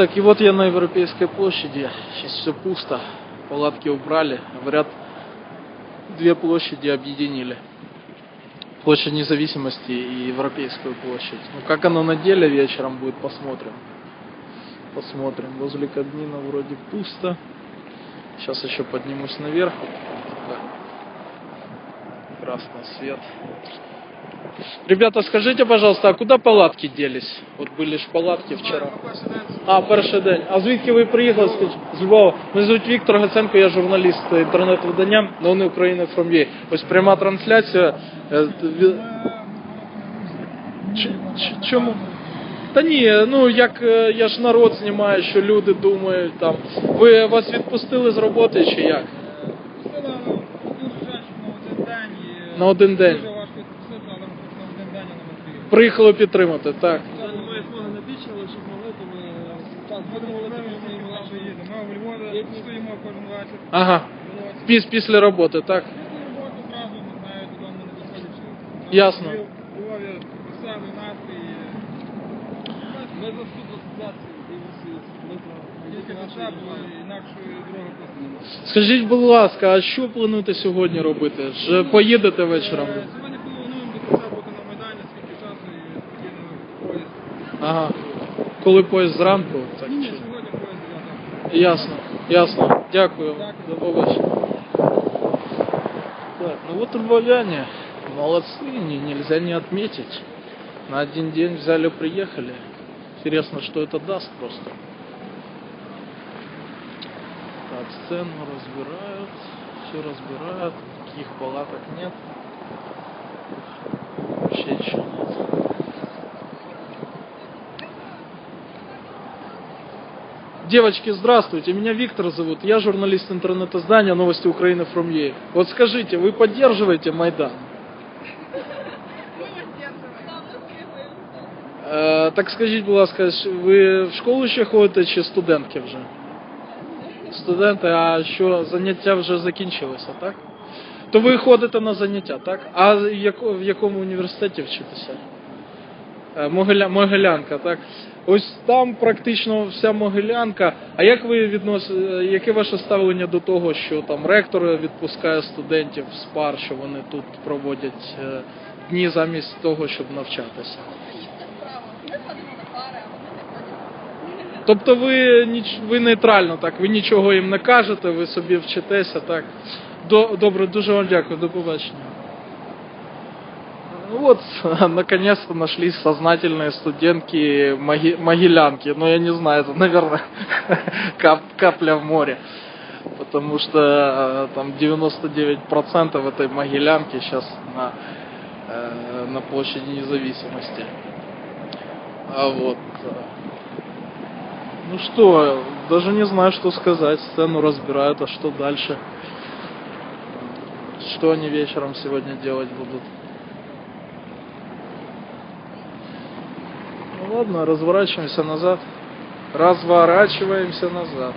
Так, и вот я на Европейской площади. Сейчас все пусто. Палатки убрали. Говорят, две площади объединили. Площадь независимости и Европейскую площадь. Ну, как оно на деле вечером будет, посмотрим. Посмотрим. Возле Каднина вроде пусто. Сейчас еще поднимусь наверх. Красный свет. Ребята, скажите, пожалуйста, а куда палатки делись? Вот были ж палатки вчора. А, перший день. А звідки ви приїхали? Скажіть? З Львова. Мене звуть Віктор Гаценко, я журналіст інтернет-видання «Новини України from є. Ось пряма трансляція. Е, ві- Ч- ч- Чому? Та ні, ну як е, я ж народ знімаю, що люди думають там. Ви вас відпустили з роботи чи як? Пустила жаль, що на один день. і На один день. Дуже важко відпустити, але ми хоч на один день а не приїхали. Підтримати, так. Немає змоги набільшили, щоб могли, то ми так, будемо ми у Львові стоїмо кожен вечір. Ага. Піс після роботи, так. Після роботи одразу, не знаю, додому не доходячи. Ясно. У Львові веселий настрій. Ми за суд асоціації. Скажіть, будь ласка, а що плануєте сьогодні робити? Ж поїдете вечором? Ага. Коли поїзд зранку? Так, Ні, чи... сьогодні поїзд завтра. Ясно, ясно. Дякую. Дякую. До побачення. Так, ну вот львовяне. Молодцы, не, нельзя не отметить. На один день взяли, приехали. Интересно, что это даст просто. Так, сцену разбирают, все разбирают, никаких палаток нет. Вообще ничего нет. Девочки, здравствуйте, меня Виктор зовут, я журналист интернет-издания «Новости Украины from EA». Вот скажите, вы поддерживаете Майдан? Е, так скажіть, будь ласка, ви в школу ще ходите чи студентки вже? Студенти, а що заняття вже закінчилися, так? То ви ходите на заняття, так? А в якому університеті вчитеся? Е, Могиля, Могилянка, так? Ось там практично вся Могилянка. А як ви відносите, яке ваше ставлення до того, що там ректор відпускає студентів з пар, що вони тут проводять е, дні замість того, щоб навчатися? Тобто ви ніч ви нейтрально, так, ви нічого їм не кажете, ви собі вчитеся, так. До, добре, дуже вам дякую, до побачення. Ну Вот, наконец-то нашлись сознательные студентки моги- могилянки. Но я не знаю, это, наверное, кап- капля в море. Потому что э, там 99% этой могилянки сейчас на, э, на площади независимости. А вот. э, Ну что, даже не знаю, что сказать. Сцену разбирают, а что дальше? Что они вечером сегодня делать будут? Ладно, разворачиваемся назад. Разворачиваемся назад.